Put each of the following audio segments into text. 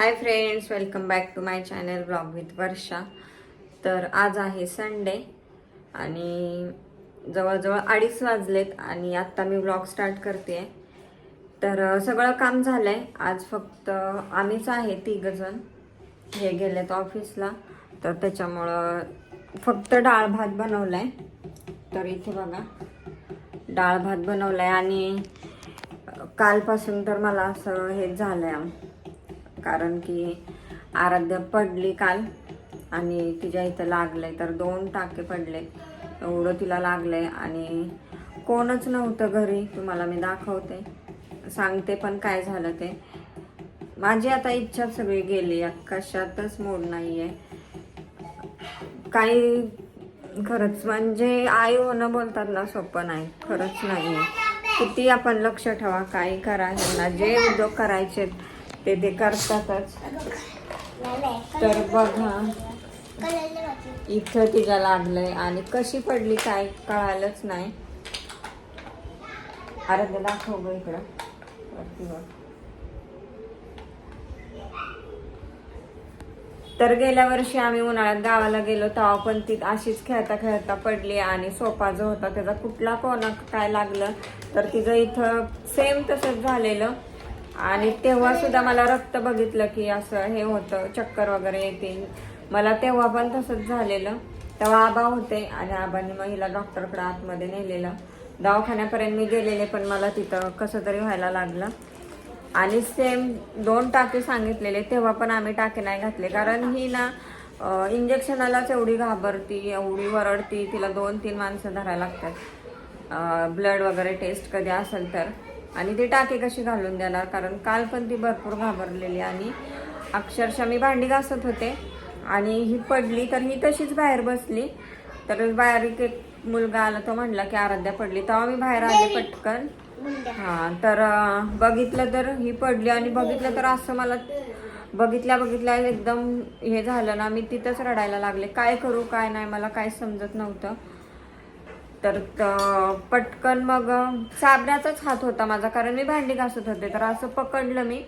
Hi friends welcome back to my channel blog with Varsha तर आज आहे Sunday आणि जवळजवळ अडीच वाजलेत आणि आत्ता मी ब्लॉग स्टार्ट करते आहे तर सगळं काम झालं आहे आज फक्त आम्हीच आहे तिघजण. हे गेलेत ऑफिसला. तर त्याच्यामुळं फक्त डाळ भात बनवलाय. तर इथे बघा डाळ भात बनवलाय आणि कालपासून तर मला असं हे आहे कारण की आराध्य पडली काल आणि तिच्या इथं लागलंय तर दोन टाके पडले. एवढं तिला लागलंय आणि कोणच नव्हतं घरी. तुम्हाला मी दाखवते. सांगते पण काय झालं ते. माझी आता इच्छा सगळी गेली कशातच मूड नाहीये. काही खरंच म्हणजे आई होणं बोलतात ना सोपं नाही खरंच नाही किती आपण लक्ष ठेवा काही करा ह्यांना. जे उद्योग करायचे ते ते करतातच तर बघा इथं तिच्या लागलंय. आणि कशी पडली काय कळालंच नाही. अरे ते दाखव ग इकडं. तर गेल्या वर्षी आम्ही उन्हाळ्यात गावाला गेलो तेव्हा पण ती अशीच खेळता खेळता पडली आणि सोपा जो होता त्याचा कुठला कोणा काय लागलं तर तिचं इथं सेम तसंच झालेलं. आणि तेव्हा सुद्धा मला रक्त बघितलं की असं हे होतं चक्कर वगैरे येते मला तेव्हा पण तसंच झालेलं. तेव्हा आबा होते आणि आबांनी मग हिला डॉक्टरकडे आतमध्ये नेलेलं. दवाखान्यापर्यंत मी गेलेले पण मला तिथं कसं तरी व्हायला लागलं. आणि सेम दोन टाके सांगितलेले तेव्हा पण आम्ही टाके नाही घातले. कारण ही ना इंजेक्शनालाच एवढी घाबरती एवढी वरडती तिला दोन तीन माणसं धरायला लागतात. ब्लड वगैरे टेस्ट कधी असेल तर. आणि ती टाके कशी घालून देणार? कारण काल पण ती भरपूर घाबरलेली आणि अक्षरशः मी भांडी घासत होते आणि ही पडली तर ही तशीच बाहेर बसली. तर बाहेर एक मुलगा आला तो म्हणला की आराध्या पडली. तेव्हा मी बाहेर आले पटकन. हा तर बघितलं तर ही पडली आणि बघितलं तर असं मला बघितल्या बघितल्या एकदम हे झालं ना मी तिथंच रडायला लागले. काय करू काय नाही मला काय समजत नव्हतं. तर पटकन मग साबणाचाच हात होता माझा कारण मी भांडी घासत होते. तर असं पकडलं मी.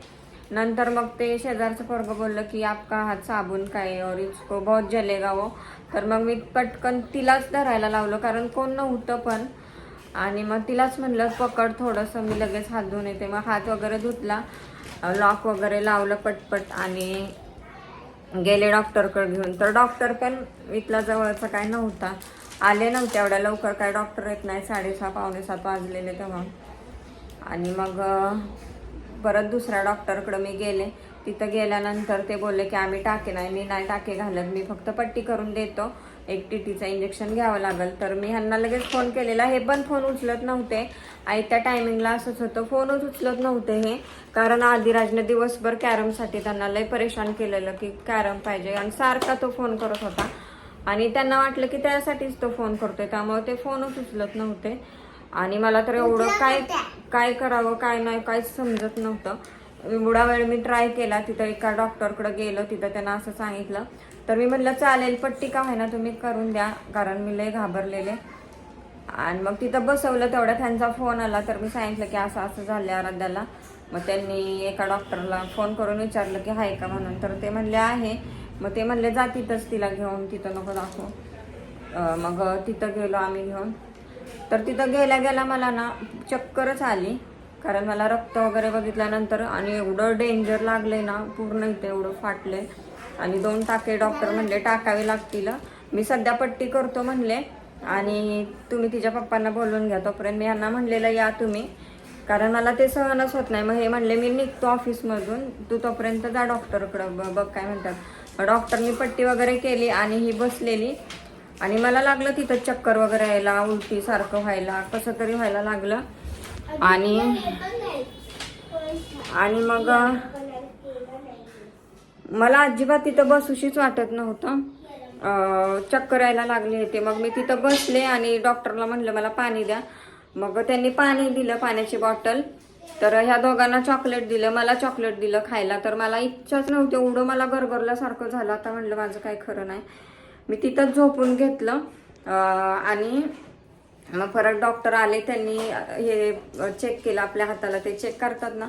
नंतर मग ते शेजारचं पोरगं बोललं की आपका हात साबून काय और इसको बहुत जलेगा वो. तर मग मी पटकन तिलाच धरायला लावलं कारण कोण नव्हतं पण. आणि मग तिलाच म्हणलं पकड थोडंसं मी लगेच हात धुवून येते. मग हात वगैरे धुतला लॉक वगैरे लावलं पटपट आणि गेले डॉक्टरकडे घेऊन. तर डॉक्टर पण इथला जवळचा काय नव्हता. आले नव्हते एवढ्या लवकर काय डॉक्टर येत नाही. साडेसहा पावणे सात वाजलेले तेव्हा. आणि मग परत दुसऱ्या डॉक्टरकडं मी गेले. तिथं गेल्यानंतर ते बोलले की आम्ही टाके नाही मी नाही टाके घालत. मी फक्त पट्टी करून देतो. एक टीटीचं इंजेक्शन घ्यावं लागेल. तर मी ह्यांना लगेच फोन केलेला. हे पण फोन उचलत नव्हते. आई त्या टायमिंगला असंच होतं. फोनच उचलत नव्हते हे. कारण आदिराजने दिवसभर कॅरमसाठी त्यांना लय परेशान केलेलं की कॅरम पाहिजे. आणि सारखा तो फोन करत होता. आणि त्यांना वाटलं की त्यासाठीच तो फोन करतोय त्यामुळे ते फोनच उचलत नव्हते. आणि मला तर एवढं काय काय करावं काय नाही काहीच समजत नव्हतं. एवढा वेळ मी ट्राय केला तिथं एका डॉक्टरकडे गेलो तिथं त्यांना असं सांगितलं. तर मी म्हटलं चालेल पट्टी का ना तुम्ही करून द्या कारण मी लय घाबरलेले. आणि मग तिथं बसवलं तेवढ्या त्यांचा फोन आला तर मी सांगितलं की असं असं झालं आराध्याला. मग त्यांनी एका डॉक्टरला फोन करून विचारलं की आहे का? म्हणून. तर ते म्हणले आहे. मग ते म्हणले जा तिथंच तिला घेऊन तिथं नको दाखव. मग तिथं गेलो आम्ही घेऊन. तर तिथं गेल्या गेल्या मला ना चक्करच आली कारण मला रक्त वगैरे बघितल्यानंतर आणि एवढं डेंजर लागले ना पूर्ण इथे एवढं फाटले आणि दोन टाके डॉक्टर म्हणले टाकावे लागतील. मी सध्या पट्टी करतो म्हणले आणि तुम्ही तिच्या पप्पांना बोलून घ्या. तोपर्यंत मी यांना म्हणलेलं या तुम्ही. कारण मला ते सहनच होत नाही. मग हे म्हणले मी निघतो ऑफिसमधून तू तोपर्यंत जा डॉक्टरकडं ब- बघ काय म्हणतात. डॉक्टरनी पट्टी वगैरे केली आणि ही बसलेली. आणि मला लागलं तिथं चक्कर वगैरे यायला उलटी सारखं व्हायला कसं तरी व्हायला लागलं. आणि आणि मग मला अजिबात तिथं बसूशीच वाटत नव्हतं. चक्कर यायला लागले होते. मग मी तिथं बसले आणि डॉक्टरला म्हणलं मला पाणी द्या. मग त्यांनी पाणी दिलं पाण्याची बॉटल. तर ह्या दोघांना चॉकलेट दिलं मला चॉकलेट दिलं खायला. तर मला इच्छाच नव्हती एवढं मला गरगरल्यासारखं झालं. आता म्हणलं माझं काय खरं नाही. मी तिथंच झोपून घेतलं. आणि मग परत डॉक्टर आले त्यांनी हे चेक केलं आपल्या हाताला. ते चेक करतात ना.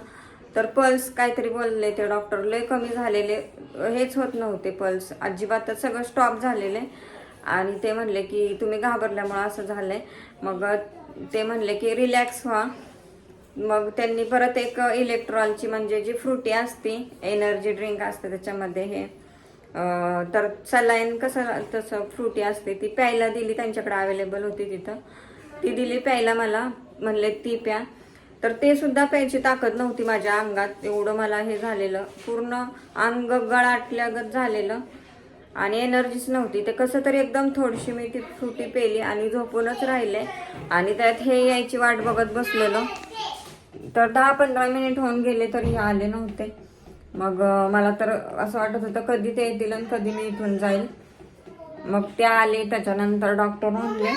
तर पल्स काहीतरी बोलले ते डॉक्टर लय कमी झालेले हेच होत नव्हते पल्स अजिबातच सगळं स्टॉप झालेले. आणि ते म्हणले की तुम्ही घाबरल्यामुळं असं झालंय. मग ते म्हणले की रिलॅक्स व्हा. मग त्यांनी परत एक इलेक्ट्रॉलची म्हणजे जी फ्रुटी असते एनर्जी ड्रिंक असते त्याच्यामध्ये हे. तर सलाईन कसं तसं फ्रुटी असते ती प्यायला दिली त्यांच्याकडे अवेलेबल होती तिथं. ती दिली प्यायला मला म्हणले ती प्या. तर ते सुद्धा प्यायची ताकद नव्हती माझ्या अंगात एवढं मला हे झालेलं. पूर्ण अंग गळाटल्यागत झालेलं. आणि एनर्जीच नव्हती. ते कसं तरी एकदम थोडीशी मी ती फ्रुटी पेली आणि झोपूनच राहिले. आणि त्यात हे यायची वाट बघत बसलेलो. तर दहा पंधरा मिनिट होऊन गेले तरी हे आले नव्हते. मग मला तर असं वाटत होतं कधी ते येतील आणि कधी मी इथून जाईल. मग ते आले त्याच्यानंतर डॉक्टर म्हणले.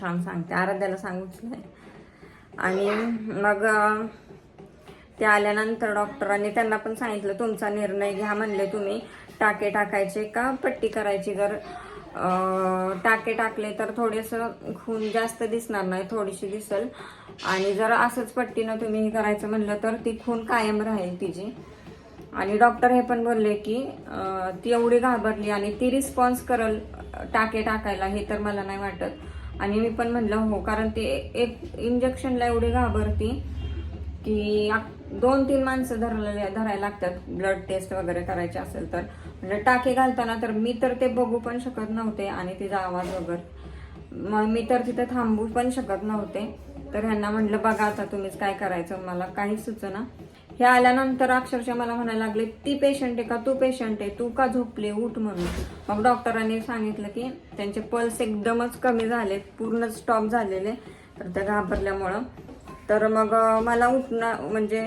थांब सांगते. आराध्याला सांगूच नाही आणि मग ते आल्यानंतर डॉक्टरांनी त्यांना पण सांगितलं तुमचा निर्णय घ्या म्हणले तुम्ही. टाके टाकायचे का? पट्टी करायची जर टाके टाकले तर थोडेसं खून जास्त दिसणार नाही थोडीशी दिसल. आणि जर असंच पट्टीनं तुम्ही हे करायचं म्हणलं तर ती खून कायम राहील तिची. आणि डॉक्टर हे पण बोलले की ती एवढी घाबरली आणि ती रिस्पॉन्स करल टाके टाकायला हे तर मला नाही वाटत. आणि मी पण म्हणलं हो कारण ते एक इंजेक्शनला एवढी घाबरती की दोन तीन माणसं धरलेले धरायला लागतात. ब्लड टेस्ट वगैरे करायचे असेल तर. म्हणजे टाके घालताना तर मी तर ते बघू पण शकत नव्हते आणि तिचा आवाज वगैरे. मग मी तर तिथे थांबू पण शकत नव्हते. तर ह्यांना म्हटलं बघा आता तुम्हीच काय करायचं. मला काहीच सुचना. हे आल्यानंतर अक्षरशः मला म्हणायला लागले ती पेशंट आहे का? तू पेशंट आहे. तू का झोपले? उठ म्हणून. मग डॉक्टरांनी सांगितलं की त्यांचे पल्स एकदमच कमी झाले पूर्ण स्टॉप झालेले. तर त्या घाबरल्यामुळं. तर मग मला उठणं म्हणजे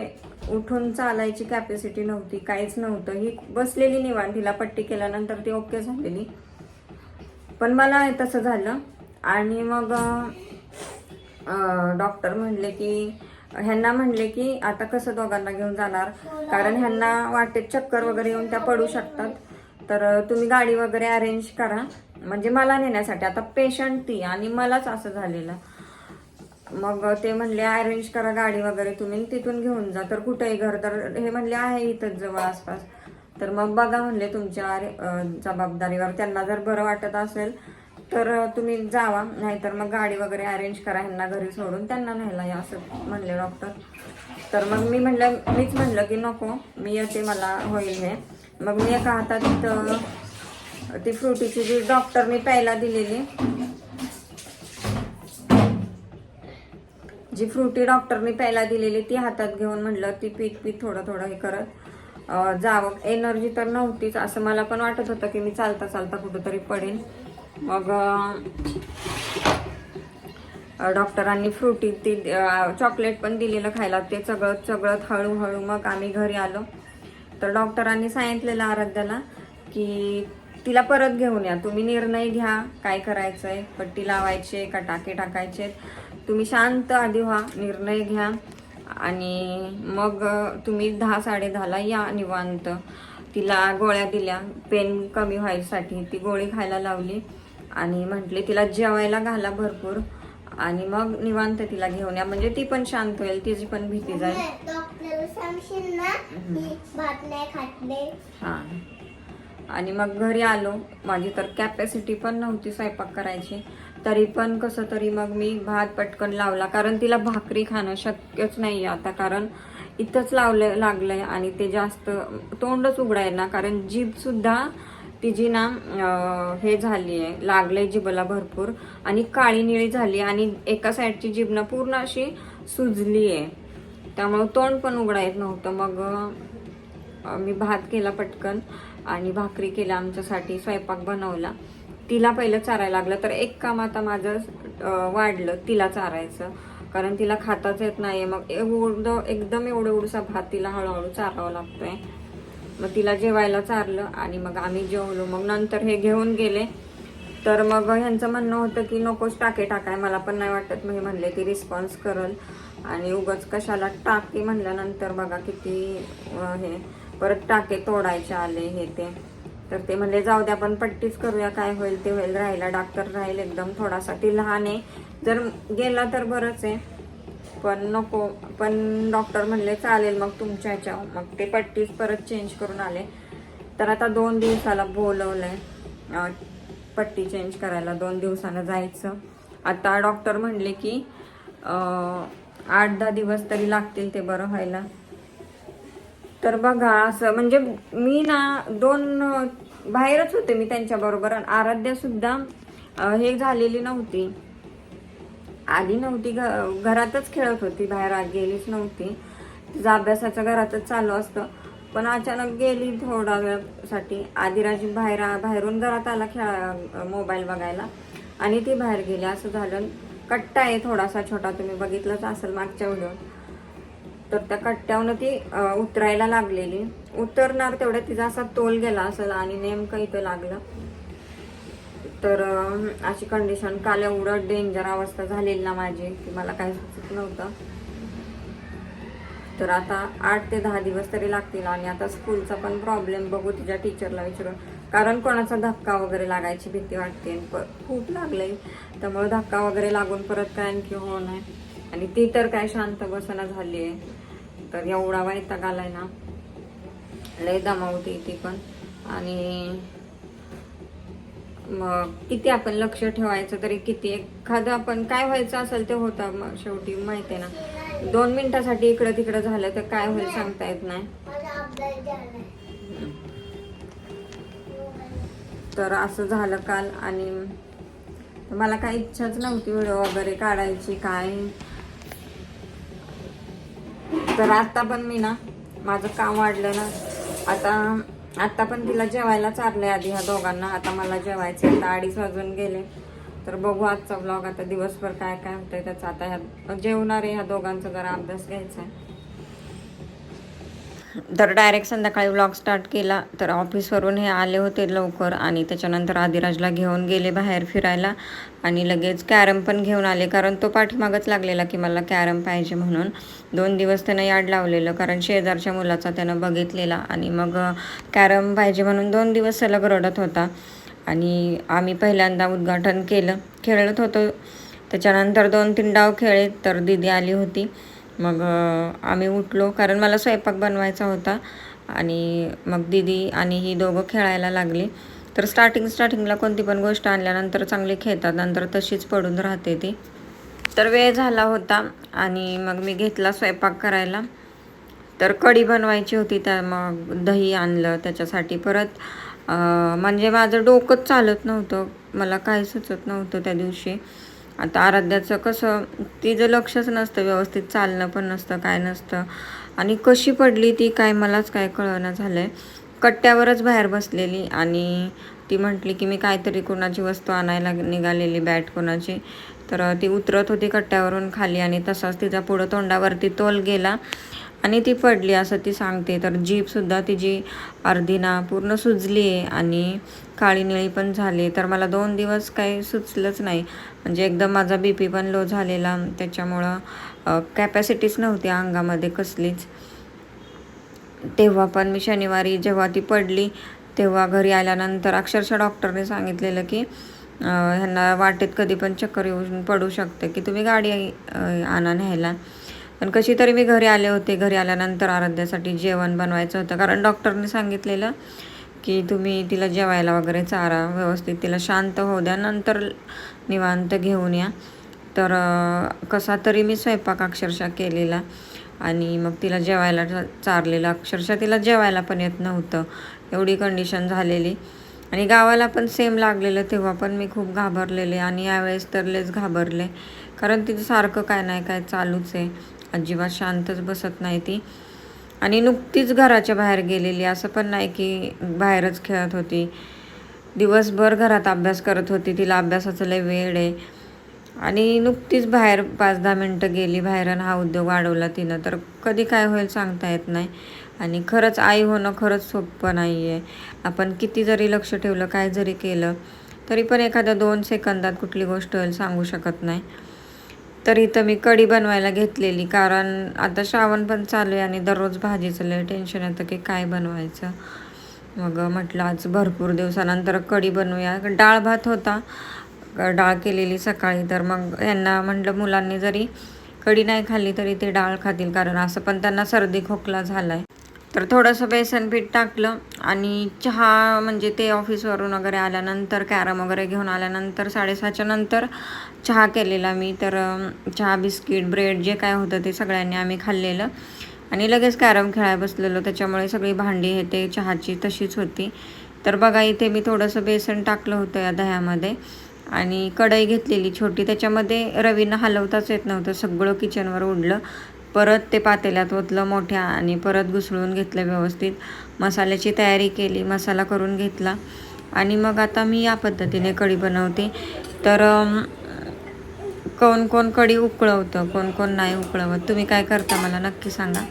उठून चालायची कॅपॅसिटी नव्हती काहीच नव्हतं. ही बसलेली निवांत तिला पट्टी केल्यानंतर ती ओके झालेली. पण मला तसं झालं. आणि मग डॉक्टर म्हणले की ह्यांना म्हणले की आता कसं दोघांना घेऊन जाणार? कारण ह्यांना वाटेत चक्कर वगैरे येऊन त्या पडू शकतात. तर तुम्ही गाडी वगैरे अरेंज करा. म्हणजे मला नेण्यासाठी. आता पेशंट ती आणि मलाच असं झालेलं. मग ते म्हणले अरेंज करा गाडी वगैरे तुम्ही तिथून घेऊन जा. तर कुठेही घर तर हे म्हणले आहे इथंच जवळ आसपास. तर मग बघा म्हणले तुमच्या जबाबदारीवर त्यांना जर बरं वाटत असेल तर तुम्ही जावा. नाहीतर मग गाडी वगैरे अरेंज करा ह्यांना घरी सोडून त्यांना न्यायला या असं म्हणले डॉक्टर तर मग मी म्हणलं मीच म्हणलं की नको मी येते मला होईल हे. मग मी एका हातात अं, ती फ्रुटीची जी डॉक्टरनी प्यायला दिलेली जी फ्रुटी डॉक्टरने प्यायला दिलेली ती हातात घेऊन म्हटलं ती पीत पीत थोडं थोडं हे करत जावं. एनर्जी तर नव्हतीच असं मला पण वाटत होतं की मी चालता चालता कुठंतरी पडेन. मग डॉक्टरांनी फ्रुटी ती चॉकलेट पण दिलेलं खायला. ते चगळत चगळत हळूहळू मग आम्ही घरी आलो. तर डॉक्टरांनी सांगितलेलं आराध्याला की तिला परत घेऊन या. तुम्ही निर्णय घ्या काय करायचंय. पट्टी लावायचे का? टाके टाकायचे तुम्ही शांत आधी व्हा निर्णय घ्या आणि मग तुम्ही दहा साडे दहाला या निवांत. तिला गोळ्या दिल्या पेन कमी व्हायसाठी. ती गोळी खायला लावली आणि म्हटले तिला जेवायला घाला भरपूर आणि मग निवांत तिला घेऊन या. म्हणजे ती पण शांत होईल तिची पण भीती जाईल. हा. आणि मग घरी आलो. माझी तर कॅपॅसिटी पण नव्हती स्वयंपाक करायची. तरी पण कसं तरी मग मी भात पटकन लावला. कारण तिला भाकरी खाणं शक्यच नाही आता. कारण इथंच लावलं लागलंय आणि ते जास्त तोंडच उघडाय ना. कारण जीभसुद्धा तिची ना हे झाली आहे लागलंय जिभला भरपूर. आणि काळी निळी झाली आणि एका साईडची जीभ ना पूर्ण अशी सुजली आहे त्यामुळं तोंड पण उघडा येत नव्हतं. मग मी भात केला पटकन. आणि भाकरी केल्या आमच्यासाठी स्वयंपाक बनवला. तिला पहिलं चारायला लागलं तर एक काम आता माझं वाढलं तिला चारायचं. कारण तिला खाताच येत नाही मग एवढं एकदम एवढं एवढसा भात तिला हळूहळू चारावा लागतोय. मग तिला जेवायला चारलं आणि मग आम्ही जेवलो. मग नंतर हे घेऊन गेले. तर मग ह्यांचं म्हणणं होतं की नकोच टाके टाकाय मला पण नाही वाटत. मी म्हणले ती रिस्पॉन्स करल. आणि उगाच कशाला टाके म्हणल्यानंतर बघा किती हे परत टाके तोडायचे आले हे ते. तर ते म्हणले जाऊ द्या आपण पट्टीच करूया काय होईल ते होईल. राहिला डॉक्टर राहील एकदम थोडासा ती लहान आहे. जर गेला तर बरंच आहे. पण नको पण डॉक्टर म्हणले चालेल मग तुमच्या ह्याच्यावर मग ते पट्टीच परत चेंज करून आले. तर आता दोन दिवसाला बोलवलंय आहे पट्टी चेंज करायला दोन दिवसानं जायचं. आता डॉक्टर म्हणले की आठ दहा दिवस तरी लागतील ते बरं व्हायला. तर बघा असं म्हणजे मी ना दोन बाहेरच होते मी त्यांच्याबरोबर आणि आराध्या सुद्धा हे झालेली नव्हती. आली नव्हती घ- घरातच खेळत होती बाहेर आ- गेलीच नव्हती. तिचा अभ्यासाचं घरातच चालू असतं. पण अचानक गेली थोडा वेळसाठी. आदिराजी बाहेर बाहेरून घरात आला खेळा मोबाईल बघायला. आणि ती बाहेर गेली. असं झालं. कट्टा आहे थोडासा छोटा. तुम्ही बघितलंच असेल मागच्या व्हिडिओ तर त्या कट्ट्यावनं ती उतरायला लागलेली. उतरणार तेवढ्या तिचा असा तोल गेला असेल आणि नेमकं इथं लागलं. तर अशी कंडिशन काल एवढं डेंजर अवस्था झालेली ना माझी की मला काही सुचत नव्हतं. तर आता आठ ते दहा दिवस तरी लागतील आणि आता स्कूलचा पण प्रॉब्लेम बघू तिच्या टीचरला विचारून. कारण कोणाचा धक्का वगैरे लागायची भीती वाटते. खूप लागलंय. त्यामुळे धक्का वगैरे लागून परत काय आणखी हो नाही आणि ती तर काय शांत बसना झाली आहे तर एवढा वैताग आलाय ना. लय दमावती ती पण. आणि मग किती आपण लक्ष ठेवायचं तरी किती? एखादं आपण काय व्हायचं असेल ते होतं मग शेवटी माहिती आहे ना. दोन मिनिटासाठी इकडं तिकडं झालं तर काय होईल सांगता येत नाही. तर असं झालं काल आणि मला काही इच्छाच नव्हती व्हिडिओ वगैरे काढायची काय? तर आता पण मी ना माझं काम वाढलं ना आता आता पण तिला जेवायला चाललंय आधी ह्या दोघांना आता मला जेवायचं आता अडीच वाजून गेले. तर बघू आजचा ब्लॉग आता दिवसभर काय काय होतंय त्याचा. आता ह्या जेवणार आहे ह्या दोघांचा जरा अभ्यास घ्यायचा आहे तर डायरेक्ट संध्याकाळी व्लॉग स्टार्ट केला. तर ऑफिसवरून हे आले होते लवकर आणि त्याच्यानंतर आदिराजला घेऊन गेले बाहेर फिरायला आणि लगेच कॅरम पण घेऊन आले. कारण तो पाठीमागच लागलेला की मला कॅरम पाहिजे म्हणून. दोन दिवस त्यानं याड लावलेलं कारण शेजारच्या मुलाचा त्यानं बघितलेला आणि मग कॅरम पाहिजे म्हणून दोन दिवस सलग रडत होता. आणि आम्ही पहिल्यांदा उद्घाटन केलं. खेळत होतो. त्याच्यानंतर दोन तीन डाव खेळले तर दिदी आली होती. मग आम्ही उठलो कारण मला स्वयंपाक बनवायचा होता. आणि मग दिदी आणि ही दोघं खेळायला लागली. तर स्टार्टिंग स्टार्टिंगला कोणती पण गोष्ट आणल्यानंतर चांगली खेळतात नंतर तशीच पडून राहते ती. तर वेळ झाला होता आणि मग मी घेतला स्वयंपाक करायला. तर कढी बनवायची होती त्या मग दही आणलं त्याच्यासाठी परत म्हणजे माझं डोकंच चालत नव्हतं. मला काही सुचत नव्हतं त्या दिवशी. आता आराध्याचं कसं तिचं लक्षच नसतं व्यवस्थित चालणं पण नसतं काय नसतं. आणि कशी पडली ती काय मलाच काय कळना झालं आहे कट्ट्यावरच बाहेर बसलेली आणि ती म्हटली की मी काहीतरी कोणाची वस्तू आणायला निघालेली बॅट कोणाची. तर ती उतरत होती कट्ट्यावरून खाली आणि तसाच तिचा पुढं तोंडावरती तोल गेला. आणि ती पडली असं ती सांगते. तर जीपसुद्धा तिची अर्धी ना पूर्ण सुजली आहे आणि काळी निळी पण झाली. तर मला दोन दिवस काही सुचलंच नाही. म्हणजे एकदम माझा बी पी पण लो झालेला. त्याच्यामुळं कॅपॅसिटीच नव्हती अंगामध्ये कसलीच. तेव्हा पण मी शनिवारी जेव्हा ती पडली तेव्हा घरी आल्यानंतर अक्षरशः डॉक्टरने सांगितलेलं की ह्यांना वाटेत कधी पण चक्कर येऊन पडू शकते. की तुम्ही गाडी आणा न्यायला. पण कशी तरी मी घरी आले होते. घरी आल्यानंतर आराध्यासाठी जेवण बनवायचं होतं. कारण डॉक्टरने सांगितलेलं की तुम्ही तिला जेवायला वगैरे चारा व्यवस्थित तिला शांत होऊ द्या. नंतर निवांत घेऊन या. तर कसा तरी मी स्वयंपाक अक्षरशः केलेला आणि मग तिला जेवायला चारलेलं. अक्षरशः तिला जेवायला पण येत नव्हतं. एवढी कंडिशन झालेली. आणि गावाला पण सेम लागलेलं. तेव्हा पण मी खूप घाबरलेले आणि यावेळेस तर लेच घाबरले. कारण तिचं सारखं काय नाही काय चालूच आहे. अजिबात शांतच बसत नाही ती. आणि नुकतीच घराच्या बाहेर गेलेली असं पण नाही की बाहेरच खेळत होती. दिवसभर घरात अभ्यास करत होती तिला अभ्यासाचं लय वेळ आहे. आणि नुकतीच बाहेर पाच दहा मिनटं गेली बाहेर आणि हा उद्योग वाढवला तिनं तर कधी काय होईल सांगता येत नाही. आणि खरंच आई होणं खरंच सोपं नाही आहे आपण किती जरी लक्ष ठेवलं काय जरी केलं तरी पण एखाद्या दोन सेकंदात कुठली गोष्ट होईल सांगू शकत नाही. तर इथं मी कढी बनवायला घेतलेली कारण आता श्रावण पण चालू आहे आणि दररोज भाजीचं लय टेन्शन येतं की काय बनवायचं. मग म्हटलं आज भरपूर दिवसानंतर कढी बनवूया. डाळ भात होता डाळ केलेली सकाळी. तर मग यांना म्हटलं मुलांनी जरी कढी नाही खाल्ली तरी ते डाळ खातील कारण असं पण त्यांना सर्दी खोकला झाला आहे तर थोडंसं बेसन पीठ टाकलं आणि चहा म्हणजे ते ऑफिसवरून वगैरे आल्यानंतर कॅरम वगैरे घेऊन आल्यानंतर साडेसहाच्या नंतर चहा केलेला मी. तर चहा बिस्किट ब्रेड जे काय होतं ते सगळ्यांनी आम्ही खाल्लेलं. आणि लगेच कॅरम खेळायला बसलेलो. त्याच्यामुळे सगळी भांडी हे ते चहाची तशीच होती. तर बघा इथे मी थोडंसं बेसन टाकलं होतं या दह्यामध्ये. आणि कढई घेतलेली छोटी. त्याच्यामध्ये रवीनं हलवताच येत नव्हतं. सगळं किचनवर उडलं. परत ते पातेल्यात ओतलं मोठ्या आणि परत घुसळून घेतलं व्यवस्थित. मसाल्याची तयारी केली मसाला करून घेतला. आणि मग आता मी या पद्धतीने कढी बनवते. तर कोण कोण कढी उकळवतं कोण कोण नाही उकळवत तुम्ही काय करता मला नक्की सांगा.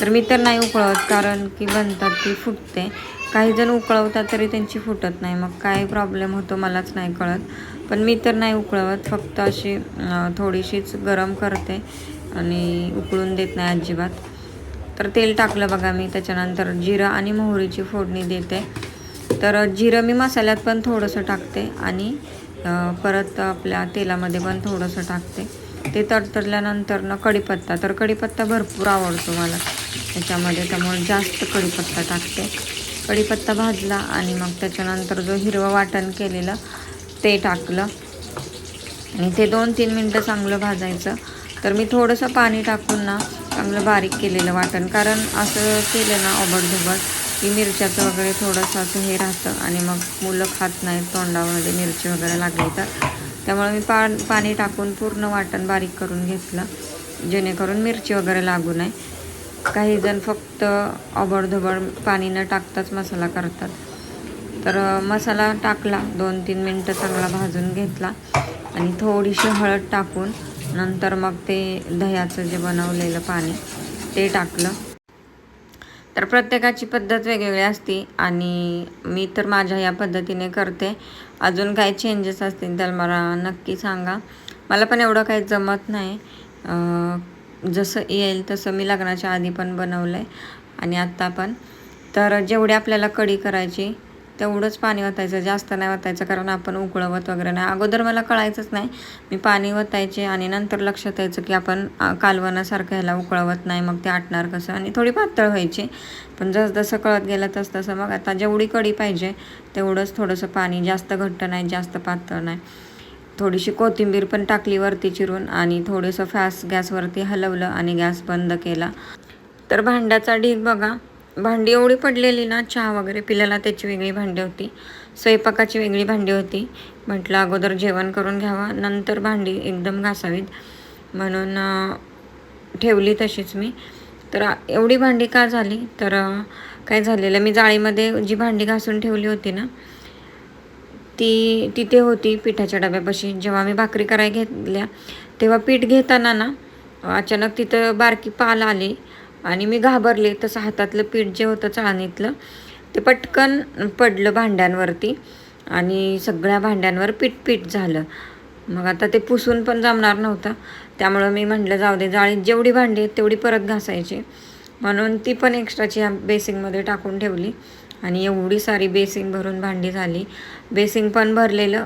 तर मी तर नाही उकळवत कारण की बनतात ती फुटते. काही जण उकळवतात तरी त्यांची फुटत नाही. मग काय प्रॉब्लेम होतो मलाच नाही कळत. पण मी तर नाही उकळवत फक्त अशी थोडीशीच गरम करते. आणि उकळून देत नाही अजिबात. तर तेल टाकलं बघा मी त्याच्यानंतर जिरं आणि मोहरीची फोडणी देते. तर जिरं मी मसाल्यात पण थोडंसं टाकते आणि परत आपल्या तेलामध्ये पण थोडंसं टाकते. ते तडतडल्यानंतर ना कढीपत्ता तर कढीपत्ता भरपूर आवडतो मला. त्याच्यामध्ये त्यामुळे जास्त कढीपत्ता टाकते. कढीपत्ता भाजला आणि मग त्याच्यानंतर जो हिरवं वाटण केलेलं ते टाकलं. आणि ते दोन तीन मिनटं चांगलं भाजायचं. तर मी थोडंसं पाणी टाकून ना चांगलं बारीक केलेलं वाटण. कारण असं केलं ना ओबडधोबड की मिरच्याचं वगैरे थोडंसं असं हे राहतं आणि मग मुलं खात नाहीत तोंडामध्ये मिरची वगैरे लागली तर. त्यामुळे मी पा पाणी टाकून पूर्ण वाटण बारीक करून घेतलं जेणेकरून मिरची वगैरे लागू नये. काही जण फक्त ओबडधोबड पाणी न टाकताच मसाला करतात. तर मसाला टाकला दोन तीन मिनटं चांगला भाजून घेतला आणि थोडीशी हळद टाकून नंतर मग ते दह्याचं जे बनवलेलं पाणी ते टाकलं. तर प्रत्येकाची पद्धत वेगवेगळी असते आणि मी तर माझ्या या पद्धतीने करते. अजून काही चेंजेस असतील तर मला नक्की सांगा. मला पण एवढं काही जमत नाही. जसं येईल तसं मी लग्नाच्या आधी पण बनवलं आहे आणि आत्ता पण. तर जेवढी आपल्याला कढी करायची तेवढंच पाणी ओतायचं जास्त नाही ओतायचं कारण आपण उकळवत वगैरे नाही. अगोदर मला कळायचंच नाही मी पाणी ओतायचे आणि नंतर लक्षात यायचं की आपण अ, कालवणासारखं ह्याला उकळवत नाही मग ते आटणार कसं? आणि थोडी पातळ व्हायची. पण जसजसं कळत गेलं तसतसं तसं मग आता जेवढी कडी पाहिजे तेवढंच थोडंसं पाणी जास्त घट्ट नाही जास्त पातळ नाही. थोडीशी कोथिंबीर पण टाकली वरती चिरून आणि थोडंसं फॅस गॅसवरती हलवलं आणि गॅस बंद केला. तर भांड्याचा ढीग बघा. भांडी एवढी पडलेली ना चहा वगैरे पिल्याला त्याची वेगळी भांडी होती. स्वयंपाकाची वेगळी भांडी होती. म्हटलं अगोदर जेवण करून घ्यावं नंतर भांडी एकदम घासावीत. म्हणून ठेवली तशीच मी. तर एवढी भांडी का झाली? तर काय झालेलं मी जाळीमध्ये जी भांडी घासून ठेवली होती ना ती तिथे होती पिठाच्या डब्यापाशी. जेव्हा मी भाकरी करायला घेतल्या तेव्हा पीठ घेताना ना अचानक तिथं बारकी पाल आली. आणि मी घाबरले. तसं हातातलं पीठ जे होतं चाळणीतलं ते पटकन पडलं भांड्यांवरती आणि सगळ्या भांड्यांवर पीठ पीठ झालं. मग आता ते पुसून पण जमणार नव्हतं. त्यामुळं मी म्हटलं जाऊ दे जाळीत जेवढी भांडी आहेत तेवढी परत घासायची. म्हणून ती पण एक्स्ट्राची ह्या बेसिंगमध्ये टाकून ठेवली आणि एवढी सारी बेसिंग भरून भांडी झाली. बेसिंग पण भरलेलं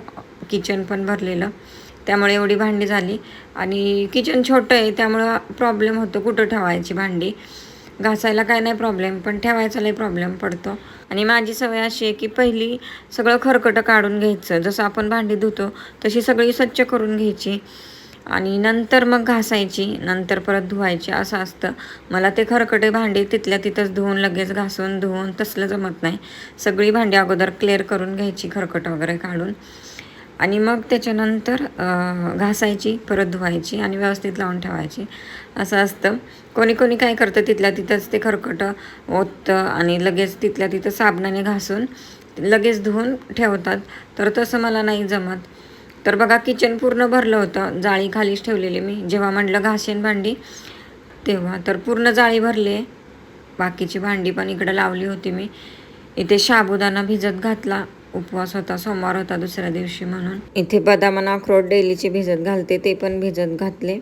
किचन पण भरलेलं. त्यामुळे एवढी भांडी झाली. आणि किचन छोटं आहे त्यामुळं प्रॉब्लेम होतो कुठं ठेवायची भांडी. घासायला काय नाही प्रॉब्लेम पण ठेवायचा लई प्रॉब्लेम पडतो. आणि माझी सवय अशी आहे की पहिली सगळं खरकटं काढून घ्यायचं. जसं आपण भांडी धुतो तशी सगळी स्वच्छ करून घ्यायची. आणि नंतर मग घासायची नंतर परत धुवायची. असं असतं. मला ते खरकटे भांडी तिथल्या तिथंच धुवून लगेच घासून धुवून तसलं जमत नाही. सगळी भांडी अगोदर क्लिअर करून घ्यायची खरकट वगैरे काढून. आणि मग त्याच्यानंतर घासायची परत धुवायची आणि व्यवस्थित लावून ठेवायची. असं असतं. कोणी कोणी काय करतं तिथल्या तिथंच ते खरकटं ओततं आणि लगेच तिथल्या तिथं साबणाने घासून लगेच धुवून ठेवतात. तर तसं मला नाही जमत. तर बघा किचन पूर्ण भरलं होतं. जाळी खालीच ठेवलेली मी. जेव्हा म्हटलं घासेन भांडी तेव्हा तर पूर्ण जाळी भरली. आहे बाकीची भांडी पण इकडं लावली होती मी. इथे साबुदाणा भिजत घातला. उपवास होता सोमवार होता दुसऱ्या दिवशी म्हणून. इथे बदाम आणि अक्रोड डेलीची भिजत घालते ते पण भिजत घातले.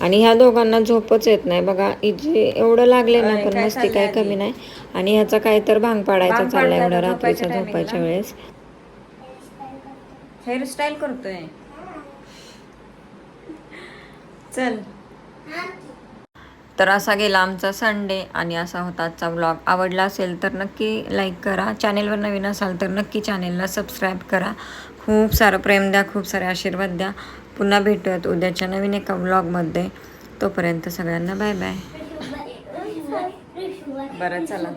आणि ह्या दोघांना झोपच येत नाही. बघा इथे एवढं लागले ना पण मस्ती काय कमी नाही. आणि ह्याचा काय तर भांग पाडायचा पाडताय एवढा रात्रीचा झोपायच्या? वेळेस. हेअरस्टाईल करतोय. चल. तर असा गेला आमचा संडे आणि असा होता आजचा व्लॉग आवडला असेल तर नक्की लाईक करा. चॅनेलवर नवीन असाल तर नक्की चॅनेलला सबस्क्राईब करा. खूप सारं प्रेम द्या खूप सारे आशीर्वाद द्या. पुन्हा भेटूयात उद्याच्या नवीन एका व्लॉगमध्ये तोपर्यंत सगळ्यांना बाय बाय बरं चला.